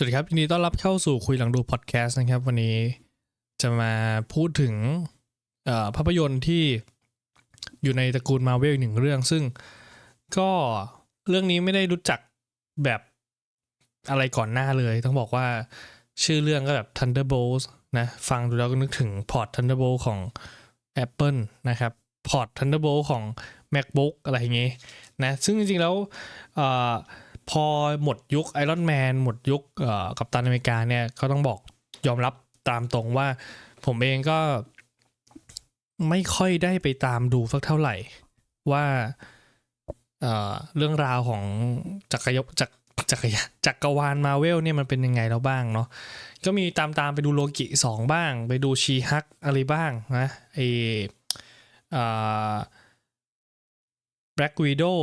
สวัสดีครับยินดีต้อนรับเข้าสู่คุยหลังดูพอดแคสต์นะครับ วันนี้จะมาพูดถึงภาพยนตร์ที่อยู่ในตระกูลมาเวลหนึ่งเรื่อง ซึ่งก็เรื่องนี้ไม่ได้รู้จักแบบอะไรก่อนหน้าเลย ต้องบอกว่าชื่อเรื่องก็แบบ Thunderbolt นะ ฟังดูแล้วก็นึกถึงพอร์ต Thunderbolt ของ Apple นะครับพอร์ต Thunderbolt ของ MacBook อะไรอย่างงี้นะซึ่งจริงๆแล้วเพอหมดยุคไอรอนแมนหมดยุคกัปตันอเมริกาเนี่ยก็ต้องบอกยอมรับตามตรงว่า ผมเองก็ไม่ค่อยได้ไปตามดูสักเท่าไหร่ ว่าเเรื่องราวของจักรยจักรจักรยานจักรวาลมาเวลเนี่ยมันเป็นยังไงแล้วบ้างเนาะก็มีตามตามไปดูโลกิสองบ้าง ไปดูชีฮักอะไรบ้างนะไอเอ่อ Black Widow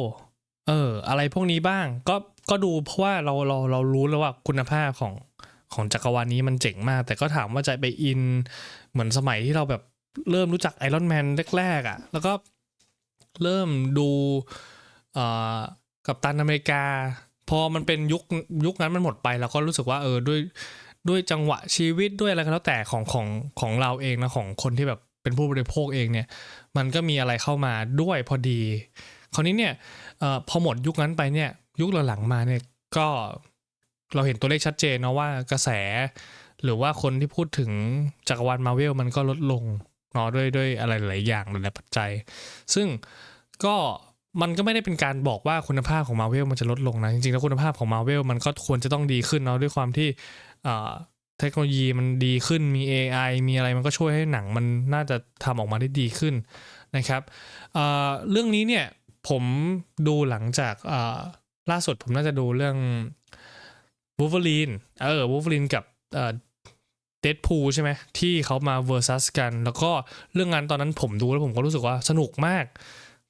เอออะไรพวกนี้บ้างก็ ก็ดูเพราะว่าเราเราเรารู้แล้วว่าคุณภาพของของจักรวาลนี้มันเจ๋งมาก แต่ก็ถามว่าจะไปอินเหมือนสมัยที่เราแบบเริ่มรู้จักไอรอนแมนแรกๆอะ่ะ แล้วก็เริ่มดูกับตันอเมริกา พอมันเป็นยุคยุคนั้นมันหมดไปเราก็รู้สึกว่าเออด้วยด้วยจังหวะชีวิตด้วยอะไรก็แล้วแต่ของของของเราเองนะของคนที่แบบเป็นผู้บริโภคเองเนี่ย มันก็มีอะไรเข้ามาด้วยพอดี คราวนี้เนี่ยออพอหมดยุคนั้นไปเนี่ย ยุคหลังๆมาเนี่ยก็เราเห็นตัวเลขชัดเจนเนาะว่ากระแส หรือว่าคนที่พูดถึงจักรวาลมาเวลมันก็ลดลงเนาะด้วยด้วยอะไรหลายอย่างหลายปัจจัย ซึ่งก็มันก็ไม่ได้เป็นการบอกว่าคุณภาพของมาเวลมันจะลดลงนะ จริงๆแล้วคุณภาพของมาเวลมันก็ควรจะต้องดีขึ้นเนาะด้วยความที่เทคโนโลยีมันดีขึ้นมี AI มีอะไรมันก็ช่วยให้หนังมันน่าจะทำออกมาได้ดีขึ้นนะครับเเรื่องนี้เนี่ยผมดูหลังจาก ล่าสุดผมน่าจะดูเรื่อง Wolverine เออ Wolverine กับเอ่อ Deadpool ใช่ไหมที่เขามา versus กัน แล้วก็เรื่องงานตอนนั้นผมดูแล้วผมก็รู้สึกว่าสนุกมาก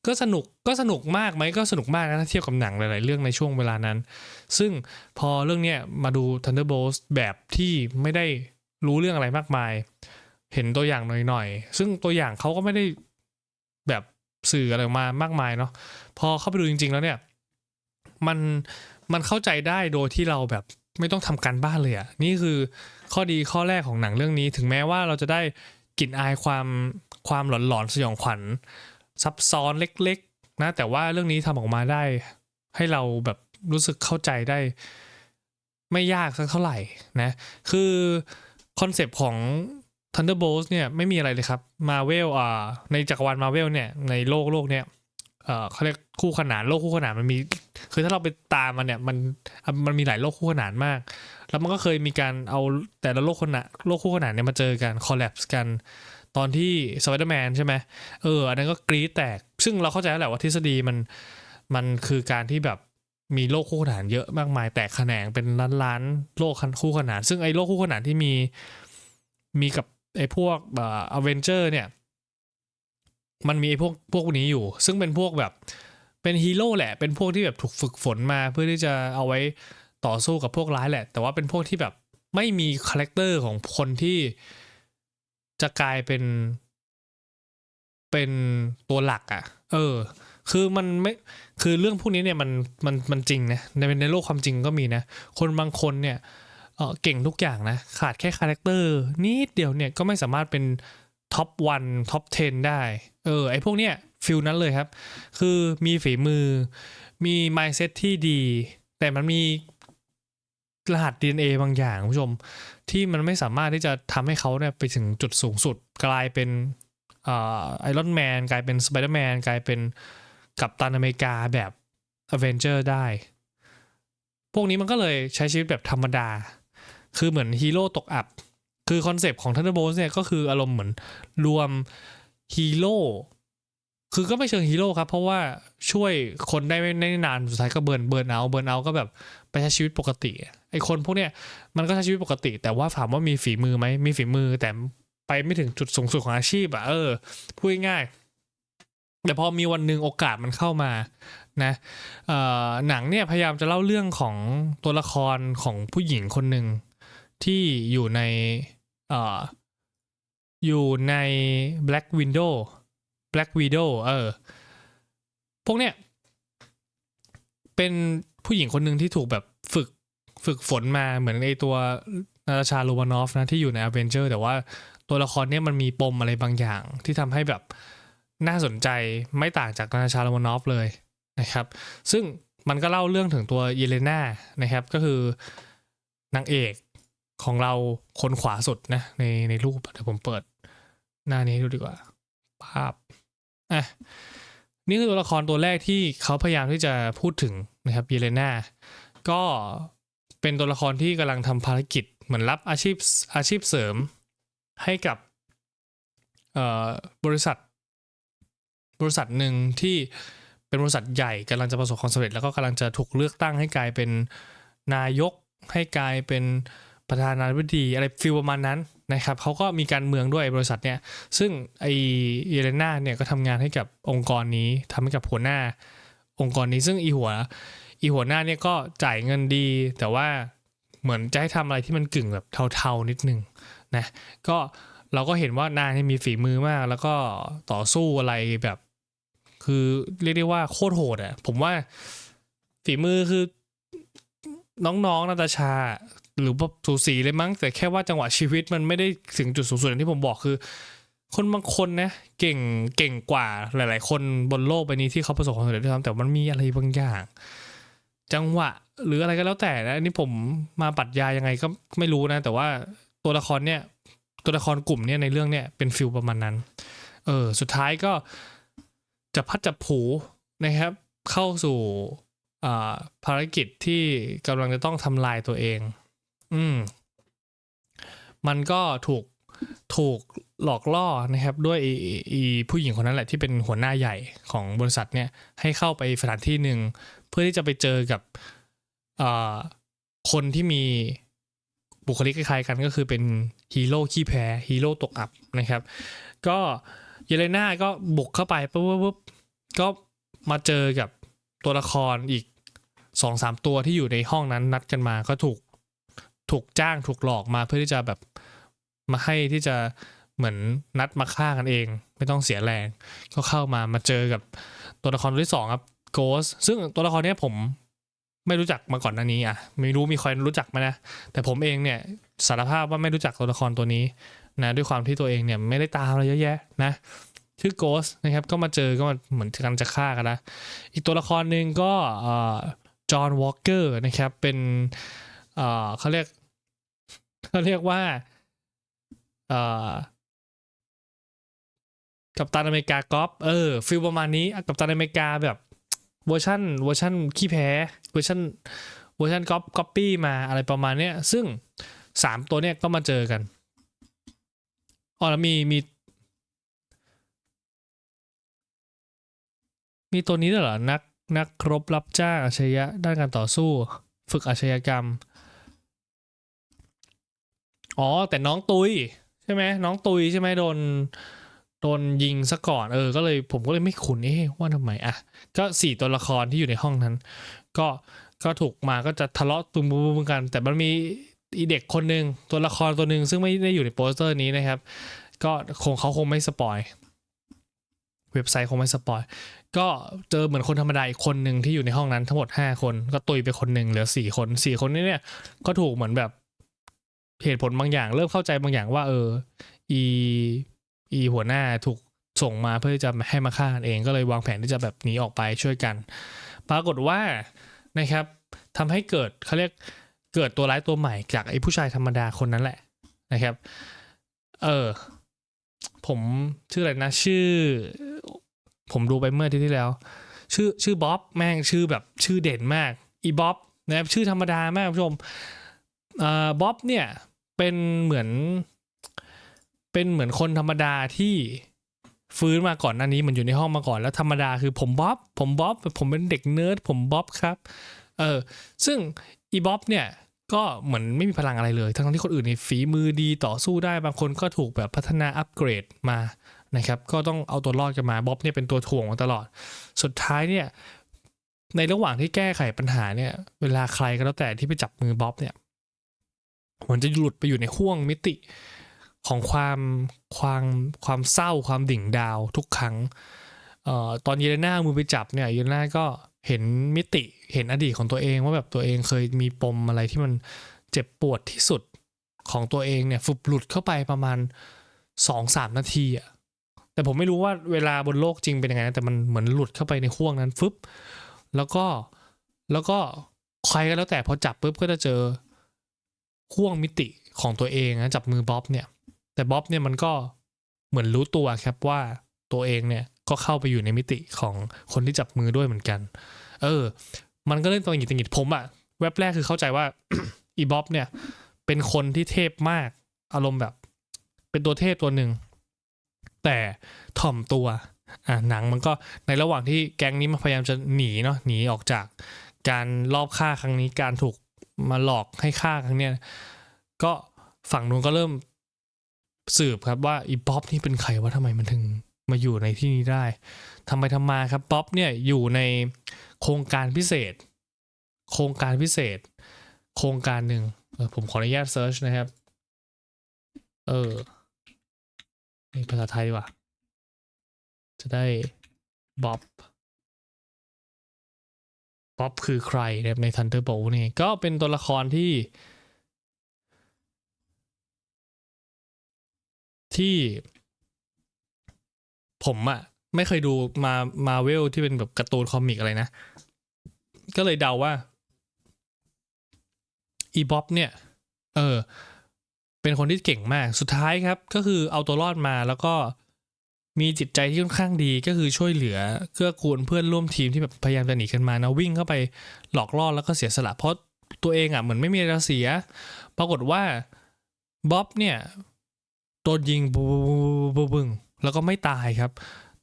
ก็สนุกก็สนุกมากไหมก็สนุกมากนะถ้าเทียบกับหนังหลาย ๆ เรื่องในช่วงเวลานั้น ซึ่งพอเรื่องเนี้ยมาดู Thunderbolts แบบที่ไม่ได้รู้เรื่องอะไรมากมาย เห็นตัวอย่างหน่อย ๆ ซึ่งตัวอย่างเขาก็ไม่ได้แบบสื่ออะไรมามากมายเนาะพอเข้าไปดูจริง ๆ แล้วเนี่ย มันมันเข้าใจได้โดยที่เราแบบไม่ต้องทำการบ้านเลยอะ่ะนี่คือข้อดีข้อแรกของหนังเรื่องนี้ ถึงแม้ว่าเราจะได้กลิ่นอายความความหลอนๆสยองขวัญ ซับซ้อนเล็ก ๆ นะ แต่ว่าเรื่องนี้ทำออกมาได้ ให้เราแบบรู้สึกเข้าใจได้ ไม่ยากสักเท่าไหร่นะ คือคอนเซปต์ของ Thunderbolts เนี่ยไม่มีอะไรเลยครับ Marvel อ่าในจักรวาล Marvel เนี่ยในโลกโลกเนี่ย เอ่อเขาเรียกคู่ขนานโลกคู่ขนานมันมีคือถ้าเราไปตามมันเนี่ยมันมันมีหลายโลกคู่ขนานมาก แล้วมันก็เคยมีการเอาแต่ละโลกขนานโลกคู่ขนานเนี่ยมาเจอกันคอลแลปส์กัน ตอนที่สไปเดอร์แมนใช่ไหมเอออันนั้นก็กรี๊ดแตก ซึ่งเราเข้าใจแล้วแหละว่าทฤษฎีมันมันคือการที่แบบมีโลกคู่ขนานเยอะมากมายแตกแขนงเป็นล้านล้านๆโลกคู่ขนาน ซึ่งไอ้โลกคู่ขนานที่มีมีกับไอ้พวกเอ่อเวนเจอร์เนี่ย มันมีไอ้พวกพวกนี้อยู่ ซึ่งเป็นพวกแบบเป็นฮีโร่แหละ เป็นพวกที่แบบถูกฝึกฝนมาเพื่อที่จะเอาไว้ต่อสู้กับพวกร้ายแหละ แต่ว่าเป็นพวกที่แบบไม่มีคาแรคเตอร์ของคนที่จะกลายเป็น เป็นตัวหลักอะ่ะ เออ คือมันไม่ คือเรื่องพวกนี้เนี่ยมันมันมันจริงนะในในโลกความจริงก็มีนะ คนบางคนเนี่ยเออเก่งทุกอย่างนะ ขาดแค่คาแรคเตอร์นิดเดียวเนี่ยก็ไม่สามารถเป็นท็อปวันท็อป 10 ได้ เออไอพวกเนี้ยฟิลนั้นเลยครับ คือมีฝีมือ มี mindset ที่ดี แต่มันมีรหัส DNA บางอย่างคุณผู้ชม ที่มันไม่สามารถที่จะทำให้เขาเนี่ยไปถึงจุดสูงสุด กลายเป็นไอรอนแมนกลายเป็นสไปเดอร์แมนกลายเป็นกัปตันอเมริกาแบบอเวนเจอร์ได้ พวกนี้มันก็เลยใช้ชีวิตแบบธรรมดา คือเหมือนฮีโร่ตกอับ คือคอนเซปต์ของ Thunderbolts เนี่ยก็คืออารมณ์เหมือนรวม ฮีโร่คือก็ไม่เชิงฮีโร่ครับ เพราะว่าช่วยคนได้ไม่นานสุดท้ายก็เบิร์นเบิร์นเอาเบิร์นเอาก็แบบไปใช้ชีวิตปกติไอคนพวกเนี้ยมันก็ใช้ชีวิตปกติ แต่ว่าถามว่ามีฝีมือไหมมีฝีมือแต่ไปไม่ถึงจุดสูงสุดของอาชีพอะเออพูดง่ายแต่พอมีวันหนึ่งโอกาสมันเข้ามานะเออหนังเนี่ยพยายามจะเล่าเรื่องของตัวละครของผู้หญิงคนหนึ่งที่อยู่ในเอยู่ใน Black Window Black Widow เออ พวกเนี้ย เป็นผู้หญิงคนหนึ่งที่ถูกแบบฝึกฝึกฝนมาเหมือนไอตัวนาตาชาโรมานอฟนะที่อยู่ในอเวนเจอร์แต่ว่าตัวละครเนี้ยมันมีปมอะไรบางอย่าง ที่ทำให้แบบน่าสนใจไม่ต่างจากนาตาชาโรมานอฟเลยนะครับ ซึ่งมันก็เล่าเรื่องถึงตัวเยเลนานะครับ ก็คือนางเอก ของเราคนขวาสุดนะ ในในรูปเดี๋ยวผมเปิด หน้านี้ดูดีกว่าภาพอะนี่คือตัวละครตัวแรกที่เขาพยายามที่จะพูดถึงนะครับเยเลนาก็เป็นตัวละครที่กำลังทำภารกิจเหมือนรับอาชีพอาชีพเสริมให้กับบริษัท บริษัทหนึ่งที่เป็นบริษัทใหญ่กำลังจะประสบความสำเร็จแล้วก็กำลังจะถูกเลือกตั้งให้กลายเป็นนายกให้กลายเป็น ประธานาธิบดีอะไรฟิลประมาณนั้นนะครับเขาก็มีการเมืองด้วยบริษัทเนี่ยซึ่งไอเยเลนาเนี่ยก็ทำงานให้กับองค์กรนี้ทำให้กับหัวหน้า องค์กรนี้ซึ่งอีหัวอีหัวหน้าเนี่ยก็จ่ายเงินดี แต่ว่าเหมือนจะให้ทำอะไรที่มันกึ่งแบบเทาๆนิดนึงนะก็เราก็เห็นว่านางนี่มีฝีมือมาก แล้วก็ต่อสู้อะไรแบบ คือเรียกได้ว่าโคตรโหดอะผมว่าฝีมือคือน้องๆนาตาชา หรือว่าสูสีเลยมั้ง แต่แค่ว่าจังหวะชีวิตมันไม่ได้ถึงจุดสูงสุดอย่างที่ผมบอกคือ คนบางคนนะเก่งเก่งกว่าหลาย ๆ คนบนโลกใบนี้ที่เขาประสบความสำเร็จด้วยซ้ำแต่มันมีอะไรบางอย่าง จังหวะหรืออะไรก็แล้วแต่นะนนี้ผมมาปัดยายังไงก็ไม่รู้นะ แต่ว่าตัวละครเนี่ย ตัวละครกลุ่มเนี่ยในเรื่องเนี่ยเป็นฟิลประมาณนั้น เออ สุดท้ายก็จะพัดจับผูนะครับ เข้าสู่อ่าภารกิจที่กำลังจะต้องทำลายตัวเอง อืม มันก็ถูกถูกหลอกล่อนะครับ ด้วยอีผู้หญิงคนนั้นแหละที่เป็นหัวหน้าใหญ่ของบริษัทเนี่ย ให้เข้าไปสถานที่หนึ่งเพื่อที่จะไปเจอกับคนที่มีบุคลิกคล้ายๆกันก็คือเป็นฮีโร่ขี้แพ้ฮีโร่ตกอับนะครับ ก็เยเลนาก็บุกเข้าไปปุ๊บปุ๊บปุ๊บก็มาเจอกับตัวละครอีกสองสามตัวที่อยู่ในห้องนั้นนัดกันมาก็ถูก ถูกจ้างถูกหลอกมาเพื่อที่จะแบบมาให้ที่จะเหมือนนัดมาฆ่ากันเอง ไม่ต้องเสียแรง ก็เข้ามามาเจอกับตัวละครตัวที่สองครับโกสซึ่งตัวละครนี้ผมไม่รู้จักมาก่อนหน้านี้อะไม่รู้มีใครรู้จักไหมนะ แต่ผมเองเนี่ยสารภาพว่าไม่รู้จักตัวละครตัวนี้นะด้วยความที่ตัวเองเนี่ยไม่ได้ตามอะไรเยอะแยะนะชื่อโกสนะครับก็มาเจอก็มาเหมือนกันจะฆ่ากันนะอีกตัวละครหนึ่งก็จอห์นวอลเกอร์นะครับเป็นเขาเรียก เขาเรียกว่าเอ่อกับตันอเมริกากอฟเออฟิลประมาณนี้กับตันอเมริกาแบบเวอร์ชันเวอร์ชันขี้แพ้เวอร์ชันเวอร์ชันก๊อปก๊อปปี้มาอะไรประมาณเนี้ยซึ่งสามตัวเนี้ยก็มาเจอกันอ๋อแล้วมีมี มีตัวนี้ด้วยเหรอ นักนักครบรับจ้างอาชญะด้านการต่อสู้ ฝึกอาชญากรรม อ๋อ แต่น้องตุยใช่ไหมน้องตุยใช่ไหมโดนโดนยิงซะก่อนเออ ก็เลยผมก็เลยไม่คุ้นเอ๊ะว่าทำไมอะก็สี่ตัวละครที่อยู่ในห้องนั้น ก็ก็ถูกมาก็จะทะเลาะตุ้มบุมกัน แต่มันมีอีเด็กคนหนึ่งตัวละครตัวหนึ่งซึ่งไม่ได้อยู่ในโปสเตอร์นี้นะครับ ก็คงเขาคงไม่สปอยเว็บไซต์คงไม่สปอย ก็เจอเหมือนคนธรรมดาอีกคนหนึ่งที่อยู่ในห้องนั้นทั้งหมด 5 คน ก็ตุยไปคนหนึ่งเหลือ 4 คน 4 คนนี้เนี่ย ก็ถูกเหมือนแบบ เหตุผลบางอย่าง เริ่มเข้าใจบางอย่างว่า เออ อีอีหัวหน้าถูกส่งมาเพื่อจะให้มาฆ่าเองก็เลยวางแผนที่จะแบบหนีออกไปช่วยกัน ปรากฏว่านะครับทำให้เกิดเขาเรียกเกิดตัวร้ายตัวใหม่จากไอ้ผู้ชายธรรมดาคนนั้นแหละนะครับ เออ ผมชื่ออะไรนะ ชื่อ ผมดูไปเมื่อที่ที่แล้ว ชื่อชื่อบ๊อบแม่งชื่อแบบชื่อเด่นมาก อีบ๊อบนะครับชื่อธรรมดามากคุณผู้ชม บ๊อบเนี่ยเป็นเหมือน เป็นเหมือนคนธรรมดาที่ฟื้นมาก่อนหน้านี้มันอยู่ในห้องมาก่อนแล้วธรรมดาคือผมบ๊อบผมบ๊อบผมเป็นเด็กเนิร์ดผมบ๊อบครับเออซึ่งอีบ๊อบเนี่ยก็เหมือนไม่มีพลังอะไรเลย ทั้งที่คนอื่นในฝีมือดีต่อสู้ได้บางคนก็ถูกแบบพัฒนาอัปเกรดมานะครับ ก็ต้องเอาตัวรอดกันมาบ๊อบเนี่ยเป็นตัวถ่วงมาตลอด สุดท้ายเนี่ยในระหว่างที่แก้ไขปัญหาเนี่ย เวลาใครก็แล้วแต่ที่ไปจับมือบ๊อบเนี่ย มันจะหลุดไปอยู่ในห่วงมิติของความความความเศร้าความดิ่งดาวทุกครั้งออตอนเยเลน่ามือไปจับเนี่ยเยเลน่าก็เห็นมิติเห็นอดีตของตัวเองว่าแบบตัวเองเคยมีปมอะไรที่มันเจ็บปวดที่สุดของตัวเองเนี่ยฟุบหลุดเข้าไปประมาณสองสามนาทีอะแต่ผมไม่รู้ว่าเวลาบนโลกจริงเป็นยังไงแต่มันเหมือนหลุดเข้าไปในห่วงนั้นฟึบแล้วก็แล้วก็ใครก็แล้วแต่พอจับปุ๊บก็จะเจอ ห่วงมิติของตัวเองนะจับมือบ๊อบเนี่ย แต่บ๊อบเนี่ยมันก็เหมือนรู้ตัวครับว่าตัวเองเนี่ยก็เข้าไปอยู่ในมิติของคนที่จับมือด้วยเหมือนกัน เออ มันก็เล่นตัวหงิดตังหงิดผมอะแว็บแรกคือเข้าใจว่าอีบ๊อบเนี่ย เป็นคนที่เทพมากอารมณ์แบบ เป็นตัวเทพตัวหนึ่งแต่ถ่อมตัวอะหนังมันก็ในระหว่างที่แก๊งนี้มันพยายามจะหนีเนาะหนีออกจากการลอบฆ่าครั้งนี้การถูก มาหลอกให้ฆ่าครั้งเนี้ยก็ฝั่งนู้นก็เริ่มสืบครับว่าอีบ๊อบนี่เป็นใครว่าทำไมมันถึงมาอยู่ในที่นี้ได้ทำไปทำมาครับบ๊อบเนี่ยอยู่ในโครงการพิเศษ โครงการพิเศษ โครงการหนึ่งออผมขออนุญาตเซิร์ชนะครับ เออภาษาไทยว่ะ จะได้บ๊อบ บ๊อบคือใครนะครับใน Thunderbolt นี่ก็เป็นตัวละครที่ ที่ผมอะไม่เคยดูมามาเวลที่เป็นแบบการ์ตูนคอมิกอะไรนะ ก็เลยเดาว่าอีบ๊อบเนี่ย เออ เป็นคนที่เก่งมาก สุดท้ายครับ ก็คือเอาตัวรอดมาแล้วก็ มีจิตใจที่ค่อนข้างดีก็คือช่วยเหลือเกื้อกูลเพื่อนร่วมทีมที่แบบพยายามจะหนีกันมานะวิ่งเข้าไปหลอกล่อแล้วก็เสียสละเพราะตัวเองอะเหมือนไม่มีอะไรเสีย ปรากฏว่าบ๊อบเนี่ยโดนยิงบูบูบึงแล้วก็ไม่ตายครับ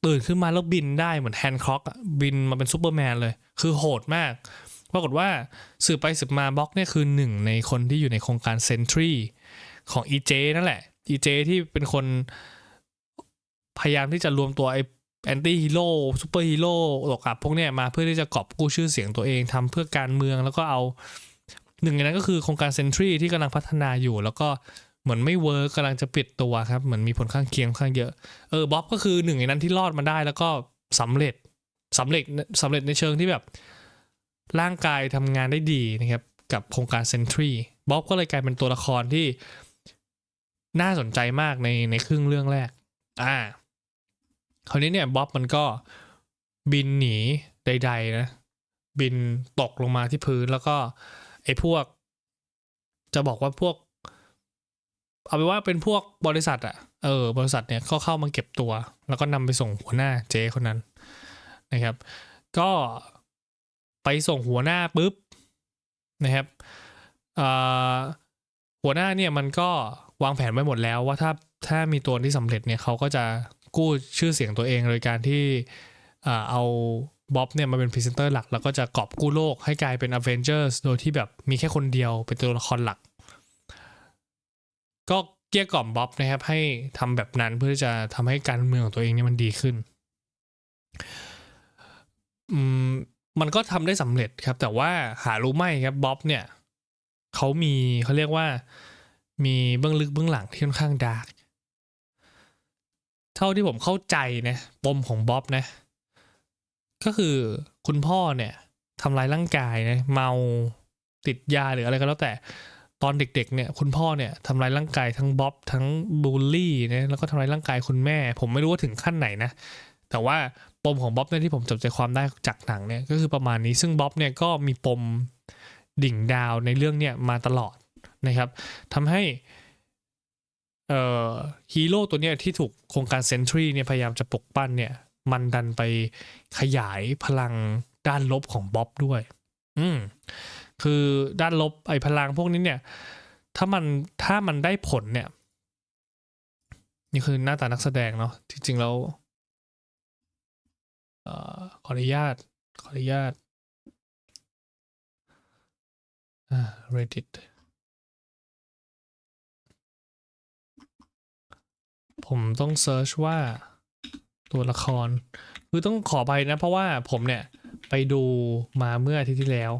ตื่นขึ้นมาแล้วบินได้เหมือนแฮนด์คร็อกบินมาเป็นซูเปอร์แมนเลย คือโหดมาก ปรากฏว่าสืบไปสืบมาบล็อกเนี่ยคือหนึ่งในคนที่อยู่ในโครงการเซนทรีของ EJ นั่นแหละ EJ ที่เป็นคน พยายามที่จะรวมตัวไอ้แอนตี้ฮีโร่ซูเปอร์ฮีโร่ตกอับพวกเนี้ยมาเพื่อที่จะกอบกู้ชื่อเสียงตัวเองทำเพื่อการเมืองแล้วก็เอาหนึ่งในนั้นก็คือโครงการเซนทรีที่กำลังพัฒนาอยู่ แล้วก็เหมือนไม่เวิร์กกำลังจะปิดตัวครับ เหมือนมีผลข้างเคียงข้างเยอะเออบ๊อบก็คือหนึ่งในนั้นที่รอดมาได้แล้วก็สำเร็จสำเร็จสำเร็จในเชิงที่แบบ ร่างกายทำงานได้ดีนะครับ กับโครงการเซนทรีบ๊อบก็เลยกลายเป็นตัวละครที่น่าสนใจมากในในครึ่งเรื่องแรก อ่า คราวนี้เนี่ยบ๊อบมันก็บินหนีใด ๆ นะ บินตกลงมาที่พื้นแล้วก็ไอ้พวก จะบอกว่าพวก เอาเป็นว่าเป็นพวกบริษัทอะเออบริษัทเนี่ยเขาเข้ามาเก็บตัว แล้วก็นำไปส่งหัวหน้าเจคนนั้นนะครับ ก็ไปส่งหัวหน้าปุ๊บนะครับหัวหน้าเนี่ยมันก็วางแผนไว้หมดแล้วว่าถ้าถ้ามีตัวที่สำเร็จเนี่ยเขาก็จะ กู้ชื่อเสียงตัวเอง โดยการที่เอาบ๊อบเนี่ยมาเป็นพรีเซนเตอร์หลัก แล้วก็จะกอบกู้โลกให้กลายเป็น Avengers โดยที่แบบมีแค่คนเดียวเป็นตัวละครหลัก ก็เกลี้ยกล่อมบ๊อบนะครับ ให้ทำแบบนั้นเพื่อจะทำให้การเมืองของตัวเองเนี่ยมันดีขึ้นอืมมันก็ทำได้สำเร็จครับ แต่ว่าหารู้ไหมครับบ๊อบเนี่ยเขามีเขาเรียกว่ามีเบื้องลึกเบื้องหลังที่ค่อนข้างดาร์ก เท่าที่ผมเข้าใจนะปมของบ๊อบนะ ก็คือคุณพ่อเนี่ยทำร้ายร่างกายนะเมาติดยาหรืออะไรก็แล้วแต่ตอนเด็กๆเนี่ยคุณพ่อเนี่ยทำร้ายร่างกายทั้งบ๊อบทั้งบูลลี่นะแล้วก็ทำร้ายร่างกายคุณแม่ ผมไม่รู้ว่าถึงขั้นไหนนะแต่ว่าปมของบ๊อบเนี่ยที่ผมจับใจความได้จากหนังเนี่ยก็คือประมาณนี้ซึ่งบ๊อบเนี่ยก็มีปมดิ่งดาวในเรื่องเนี่ยมาตลอดนะครับทำให้ ฮีโร่ตัวเนี้ยที่ถูกโครงการเซนทรีเนี่ยพยายามจะปกปั้นเนี่ย มันดันไปขยายพลังด้านลบของบ๊อบด้วย อืม คือด้านลบไอ้พลังพวกนี้เนี่ย ถ้ามันถ้ามันได้ผลเนี่ย นี่คือหน้าตานักแสดงเนาะจริงๆแล้วออขออนุญาต ขออนุญาต อ่า reddit ผมต้องเซิร์ชว่าตัวละคร คือต้องขอไปนะ เพราะว่าผมเนี่ยไปดูมาเมื่ออาทิตย์ที่แล้ว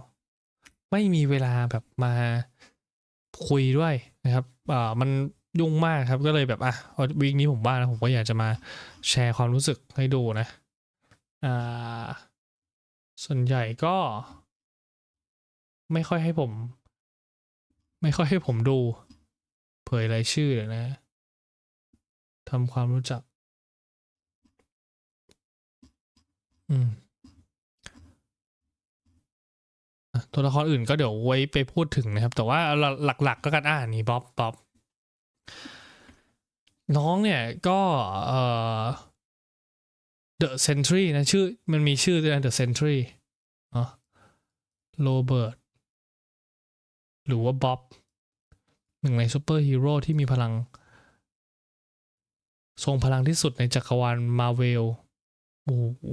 ไม่มีเวลาแบบมาคุยด้วยนะครับอ่ามันยุ่งมากครับก็เลยแบบอะวีคนี้ผมบ้านนะผมก็อยากจะมาแชร์ความรู้สึกให้ดูนะอ่าส่วนใหญ่ก็ ไม่ค่อยให้ผม ไม่ค่อยให้ผมดู เผยรายชื่อเลยนะ ทำความรู้จัก อืมตัวละครอื่นก็เดี๋ยวไว้ไปพูดถึงนะครับ แต่ว่าหลักๆก็กันอ่านี่บ๊อบบ๊อบน้องเนี่ยก็เอ่อ The Sentry นะชื่อ มันมีชื่อด้วยนะ The Sentry เนาะโรเบิร์ตหรือว่าบ๊อบหนึ่งในซูเปอร์ฮีโร่ที่มีพลัง ทรงพลังที่สุดในจักรวาลมาเวลโอ้โห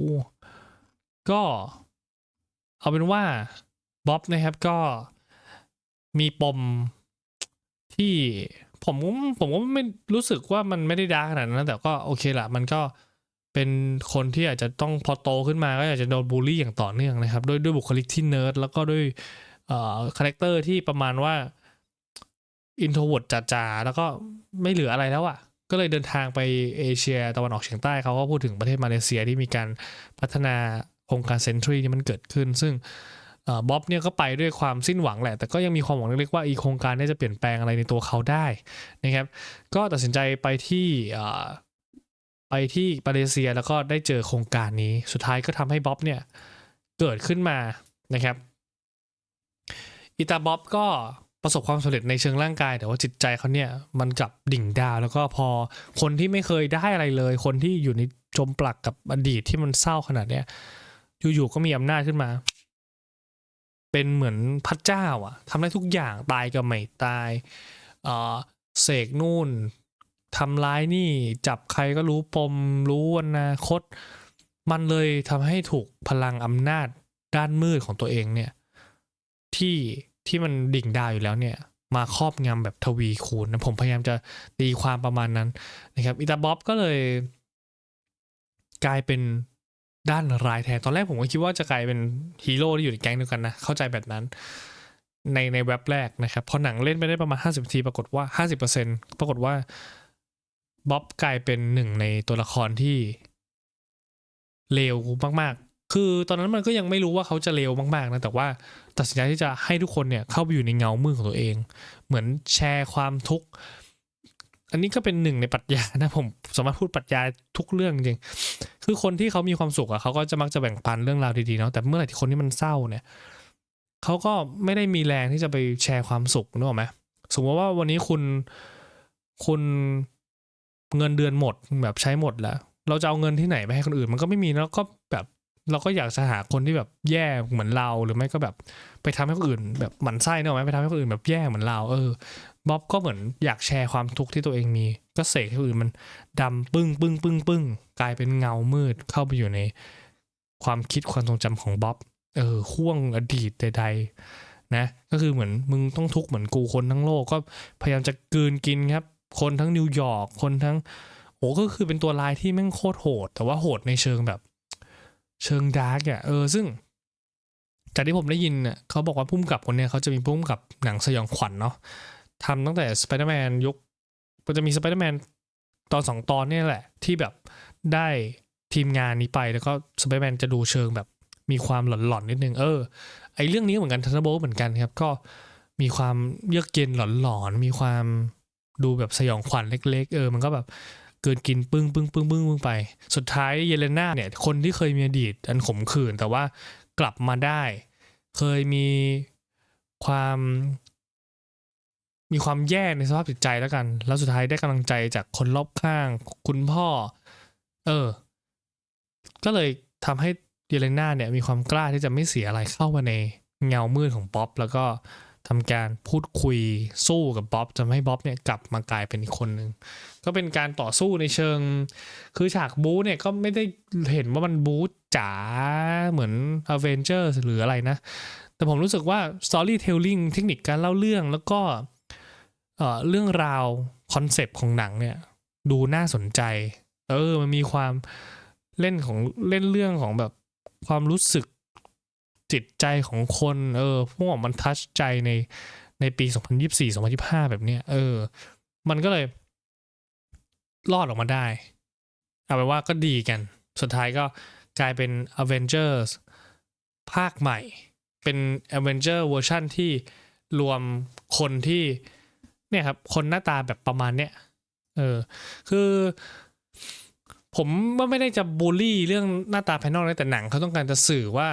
ก็เอาเป็นว่าบ๊อบนะครับก็มีปมที่ผมผมก็ไม่รู้สึกว่ามันไม่ได้ดาร์ขนาดนั้น แต่ก็โอเคละมันก็เป็นคนที่อาจจะต้องพอโตขึ้นมาก็อาจจะโดนบูลลี่อย่างต่อเนื่องนะครับ ด้วยด้วยบุคลิกที่เนิร์ดแล้วก็ด้วยเอ่อคาแรคเตอร์ที่ประมาณว่าอินโทรเวิร์ดจ๋าๆแล้วก็ไม่เหลืออะไรแล้วอะ่ะ ก็เลยเดินทางไปเอเชียตะวันออกเฉียงใต้เขาก็พูดถึงประเทศมาเลเซียที่มีการพัฒนาโครงการเซนทรีนี่มันเกิดขึ้น ซึ่งอบ๊อบเนี่ยก็ไปด้วยความสิ้นหวังแหละ แต่ก็ยังมีความหวังเล็กๆว่าอีโครงการนี้จะเปลี่ยนแปลงอะไรในตัวเขาได้นะครับ ก็ตัดสินใจไปที่ไปที่มาเลเซียแล้วก็ได้เจอโครงการนี้ สุดท้ายก็ทำให้บ๊อบเนี่ยเกิดขึ้นมานะครับอิตาบ๊อบก็ ประสบความสำเร็จในเชิงร่างกาย แต่ว่าจิตใจเขาเนี่ยมันกลับดิ่งดาว แล้วก็พอคนที่ไม่เคยได้อะไรเลย คนที่อยู่ในจมปลักกับอดีตที่มันเศร้าขนาดเนี้ยอยู่ๆก็มีอำนาจขึ้นมา เป็นเหมือนพระเจ้าอะทำได้ทุกอย่างตายก็ไม่ตายเออเสกนู่นทำร้ายนี่ จับใครก็รู้ปมรู้อนาคต มันเลยทำให้ถูกพลังอำนาจด้านมืดของตัวเองเนี่ย ที่ ที่มันดิ่งดาวอยู่แล้วเนี่ย มาครอบงำแบบทวีคูณนะผมพยายามจะตีความประมาณนั้นนะครับอิตาบ๊อบก็เลย กลายเป็นด้านร้ายแทนตอนแรกผมก็คิดว่าจะกลายเป็นฮีโร่ที่อยู่ในแก๊งเดียวกันนะ เข้าใจแบบนั้น ในในเว็บแรกนะครับ พอหนังเล่นไปได้ประมาณ 50นาทีปรากฏว่า 50%ปรากฏว่าบ๊อบกลายเป็นหนึ่งในตัวละครที่เลวมาก คือตอนนั้นมันก็ยังไม่รู้ว่าเขาจะเลวมากๆนะแต่ว่าตัดสินใจที่จะให้ทุกคนเนี่ยเข้าไปอยู่ในเงามืดของตัวเอง เหมือนแชร์ความทุกข์อันนี้ก็เป็นหนึ่งในปรัชญานะผมสามารถพูดปรัชญาทุกเรื่องจริง คือคนที่เขามีความสุขอะเขาก็จะมักจะแบ่งปันเรื่องราวดีๆเนาะแต่เมื่อไหร่ที่คนที่มันเศร้าเนี่ยเขาก็ไม่ได้มีแรงที่จะไปแชร์ความสุขนึกออกไหมสมมติว่าวันนี้คุณคุณเงินเดือนหมดแบบใช้หมดแล้ว เราจะเอาเงินที่ไหนไปให้คนอื่น มันก็ไม่มีแล้วก็ เราก็อยากจะหาคนที่แบบแย่เหมือนเราหรือไม่ก็แบบไปทำให้คนอื่น แบบหมันไส้เนอะไหมไปทำให้คนอื่นแบบแย่เหมือนเราเออบ๊อบก็เหมือนอยากแชร์ความทุกข์ที่ตัวเองมี ก็เสกให้คนอื่นมันดำปึ้งปึ้งปึ้งปึ้งกลายเป็นเงามืดเข้าไปอยู่ในความคิดความทรงจำของบ๊อบเออห่วงอดีตใดๆนะ ก็คือเหมือนมึงต้องทุกข์เหมือนกูคนทั้งโลกก็พยายามจะกืนกินครับ คนทั้งนิวยอร์กคนทั้งโอ้ก็คือเป็นตัวลายที่แม่งโคตรโหด แต่ว่าโหดในเชิงแบบ เชิงดาร์กอะเออซึ่ง จากที่ผมได้ยินเนี่ยเขาบอกว่าพุ่มกับคนเนี้ยเขาจะมีพุ่มกับหนังสยองขวัญเนาะทำตั้งแต่สไปเดอร์แมนยุคมันจะมีสไปเดอร์แมนตอนสองตอนเนี่ยแหละ ที่แบบได้ทีมงานนี้ไปแล้วก็สไปเดอร์แมนจะดูเชิงแบบมีความหลอนๆนิดนึงเออไอเรื่องนี้เหมือนกันทันโบเหมือนกันครับ ก็มีความเยือกเย็นหลอนๆมีความดูแบบสยองขวัญเล็ก ๆ เออ มันก็แบบ เกินกินปึ้งปึ้งปึ้งปึ้งปึ้งไป สุดท้ายเยเลนาเนี่ยคนที่เคยมีอดีตอันขมขื่นแต่ว่ากลับมาได้ เคยมีความ มีความแย่ในสภาพจิตใจแล้วกัน แล้วสุดท้ายได้กำลังใจจากคนรอบข้าง คุณพ่อ เออ ก็เลยทำให้เยเลนาเนี่ยมีความกล้าที่จะไม่เสียอะไรเข้ามาในเงามืดของป๊อปแล้วก็ ทำการพูดคุยสู้กับบ๊อบจะให้บ๊อบเนี่ยกลับมากลายเป็นอีกคนหนึ่งก็เป็นการต่อสู้ในเชิง คือฉากบู๊เนี่ยก็ไม่ได้เห็นว่ามันบู๊จ๋าเหมือน a v e n g e r หรืออะไรนะ แต่ผมรู้สึกว่า storytelling เทคนิคการเล่าเรื่องแล้วก็เอ่อเรื่องราวคอนเซปต์ของหนังเนี่ย ดูน่าสนใจ เออ มันมีความเล่นของเล่นเรื่องของแบบความรู้สึก จิตใจของคนเออพวกมันทัชใจในในปี 2024 2025 แบบเนี้ยเออ มันก็เลยรอดออกมาได้ เอาไปนว่าก็ดีกัน สุดท้ายก็กลายเป็น Avengers ภาคใหม่ เป็น a v e n g e r เวอร์ชันที่รวมคนที่ เนี่ยครับ คนหน้าตาแบบประมาณเนี้ยเออ คือ ผมว่าไม่ได้จะบูลลี่เรื่องหน้าตาภายนอกนะแต่หนังเขาต้องการจะสื่อว่า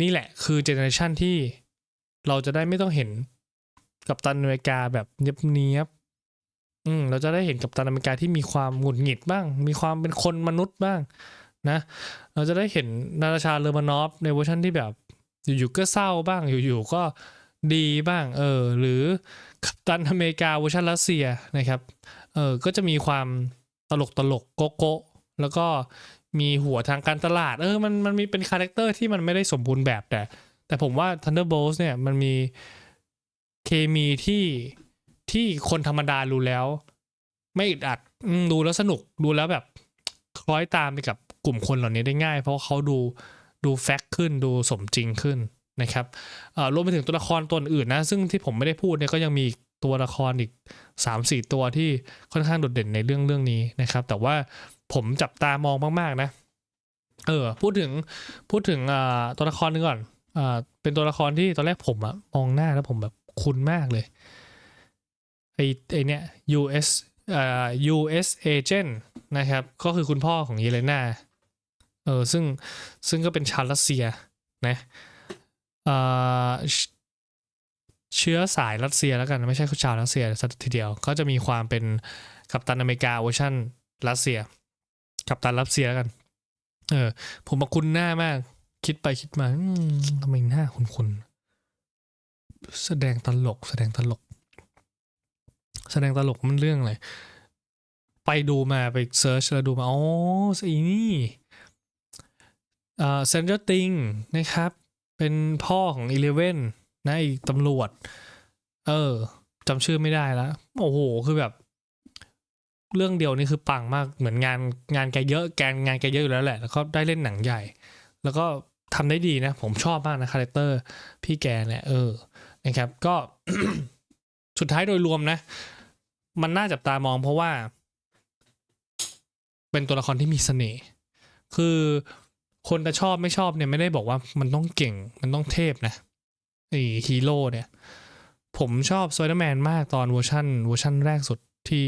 นี่แหละคือเจเนอเรชันที่เราจะได้ไม่ต้องเห็นกับตันอเมริกาแบบเนียบๆอืมเราจะได้เห็นกับตันอเมริกาที่มีความหงุดหงิดบ้าง มีความเป็นคนมนุษย์บ้าง นะ เราจะได้เห็นนาตาชาเลอมานอฟในเวอร์ชันที่แบบอยู่ๆก็เศร้าบ้างอยู่ๆก็ดีบ้าง เออ หรือกัปตันอเมริกาเวอร์ชันรัสเซียนะครับ เออก็จะมีความตลกตลกโกโก้แล้วก็ มีหัวทางการตลาด เออมันมันมีเป็นคาแรคเตอร์ที่มันไม่ได้สมบูรณ์แบบแต่ แต่ผมว่า Thunderbolts เนี่ยมันมีเคมีที่ที่คนธรรมดารู้แล้ว ไม่อึดอัดดูแล้วสนุกดูแล้วแบบคล้อยตามไปกับกลุ่มคนเหล่านี้ได้ง่าย เพราะเขาดูดูแฟกขึ้นดูสมจริงขึ้นนะครับรวมไปถึงตัวละครตัวอื่นนะ ซึ่งที่ผมไม่ได้พูดเนี่ยก็ยังมีตัวละครอีก 3-4 ตัวที่ค่อนข้างโดดเด่นในเรื่องเรื่องนี้นะครับ แต่ว่า ผมจับตามองมากๆนะ เออ พูดถึงพูดถึงตัวละครหนึงก่อนอเป็นตัวละครที่ตอนแรกผมอะมองหน้าแล้วผมแบบคุ้นมากเลยไอไอเนี้ย US อ่า US agent นะครับ ก็คือคุณพ่อของเยเลนาเออซึ่งซึ่งก็เป็นชาวรัสเซียนะอ่าเชเชื้อสายรัสเซียแล้วกันไม่ใช่ชาวรัสเซียสักทีเดียว ก็จะมีความเป็นกัปตันอเมริกาเวอร์ชันรัสเซีย กัปตันรัสเซียกัน เออ ผมมาคุ้นหน้ามาก คิดไปคิดมาทำไมหน้าคุ้นๆแสดงตลก แสดงตลก แสดงตลกมันเรื่องอะไรไปดูมาไปเซิร์ชแล้วดูมา อ๋อสีนี่อ่าเซนเจอร์ติงนะครับ เป็นพ่อของอีเลเว่นนะอีกตำรวจ เออจำชื่อไม่ได้แล้ว โอ้โห คือแบบ เรื่องเดียวนี่คือปังมากเหมือนงานงานแกเยอะแกงานแกเยอะอยู่แล้วแหละ แล้วก็ได้เล่นหนังใหญ่ แล้วก็ทำได้ดีนะ ผมชอบมากนะคาแรคเตอร์พี่แกเนี่ยเออนะครับ ก็สุดท้ายโดยรวมนะ มันน่าจับตามองเพราะว่า เป็นตัวละครที่มีเสน่ห์คือคนจะชอบไม่ชอบเนี่ยไม่ได้บอกว่ามันต้องเก่งมันต้องเทพนะไอฮีโร่เนี่ย ผมชอบ s ไปเดอร์แมนมากตอนเวอร์ชันเวอร์ชันแรกสุดที่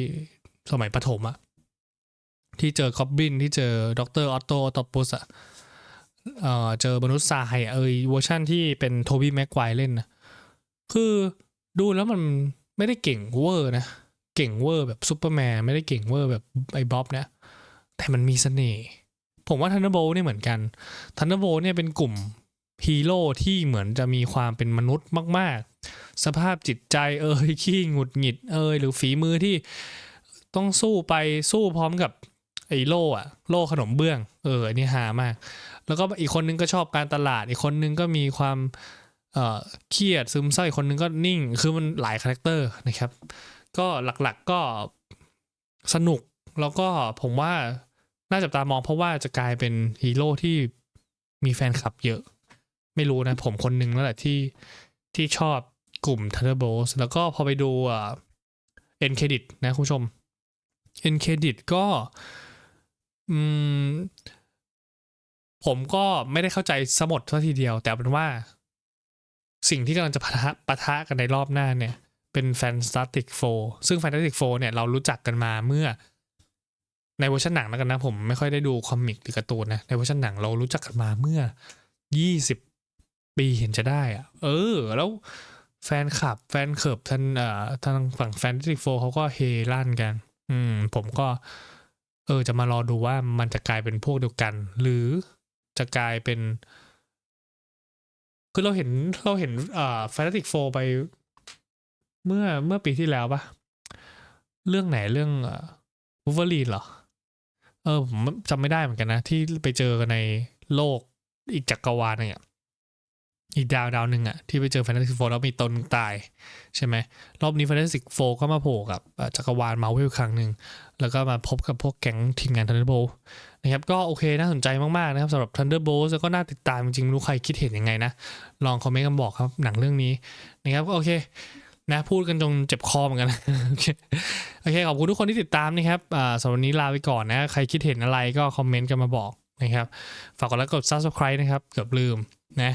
สมัยประถมอะที่เจอกอบบินที่เจอด็อกเตอร์ออตโตตอปุสอะเออเจอมนุษย์ทรายอะเอยเวอร์ชั่นที่เป็นโทบี้แม็กไกวเล่นนะคือดูแล้วมันไม่ได้เก่งเวอร์นะ เก่งเวอร์แบบซูเปอร์แมนไม่ได้เก่งเวอร์แบบไอ้บ๊อบเนี่ยแต่มันมีเสน่ห์ผมว่าทันเดอร์โบเนี่ยเหมือนกันทันเดอร์โบเนี่ยเป็นกลุ่มฮีโร่ที่เหมือนจะมีความเป็นมนุษย์มาก ๆ สภาพจิตใจเอ่ยขี้หงุดหงิดเอ่ยหรือฝีมือที่ ต้องสู้ไปสู้พร้อมกับไอ้โล่อะโล่ขนมเบื้อง เอออันนี้ฮามาก แล้วก็อีกคนนึงก็ชอบการตลาด อีกคนนึงก็มีความเอ่อเครียดซึมเศร้าอีกคนนึงก็นิ่ง คือมันหลายคาแรคเตอร์นะครับ ก็หลักๆก็สนุกแล้วก็ผมว่าน่าจับตามองเพราะว่าจะกลายเป็นฮีโร่ที่มีแฟนคลับเยอะ ไม่รู้นะ ผมคนนึงแล้วแหละที่ที่ชอบกลุ่ม Thunderbolts แล้วก็พอไปดูเอ็นเครดิตนะคุณผู้ชม เอ็นเครดิตก็อืมผมก็ไม่ได้เข้าใจสมดซะทีเดียว แต่เป็นว่า สิ่งที่กำลังจะปะทะปะทะกันในรอบหน้าเนี่ย เป็น Fantastic Four ซึ่ง Fantastic Four เนี่ยเรารู้จักกันมาเมื่อ ในเวอร์ชันหนังแล้วกันนะ ผมไม่ค่อยได้ดูคอมิกหรือการ์ตูนนะ ในเวอร์ชันหนังเรารู้จักกันมาเมื่อ20ปีเห็นจะได้อะเออ แล้วแฟนคลับ แฟนเคิบท่านเอ่อทางฝั่ง Fantastic Four เขาก็เฮลั่นกัน อืม ผมก็ เออ จะมารอดูว่ามันจะกลายเป็นพวกเดียวกัน หรือจะกลายเป็น คือเราเห็นเราเห็นอ่า Fantastic Four ไป เมื่อเมื่อปีที่แล้วปะเรื่องไหนเรื่องวูเวอรีนเหรอ เออ ผมจำไม่ได้เหมือนกันนะ ที่ไปเจอกันในโลกอีกจักรวาลนึงอะ อีกดาวดาวหนึ่งอะที่ไปเจอแฟนตาซีโฟแล้วมีตนตาย ใช่ไหม รอบนี้แฟนตาซีโฟก็มาโผล่กับจักรวาลมาเวลครั้งหนึ่ง แล้วก็มาพบกับพวกแก๊งทีมงาน Thunderbolt นะครับก็โอเคน่าสนใจมาก ๆ นะครับสำหรับ Thunderbolt แล้วก็น่าติดตามจริงๆรู้ใครคิดเห็นยังไงนะ ลองคอมเมนต์กันบอกครับ หนังเรื่องนี้นะครับก็โอเคนะพูดกันจนเจ็บคอเหมือนกันโอเคโอเค ขอบคุณทุกคนที่ติดตามนะครับสำหรับวันนี้ลาไปก่อนนะ ใครคิดเห็นอะไรก็คอมเมนต์กันมาบอกนะครับ ฝากกดไลค์กด subscribe นะครับเกือบลืมนะ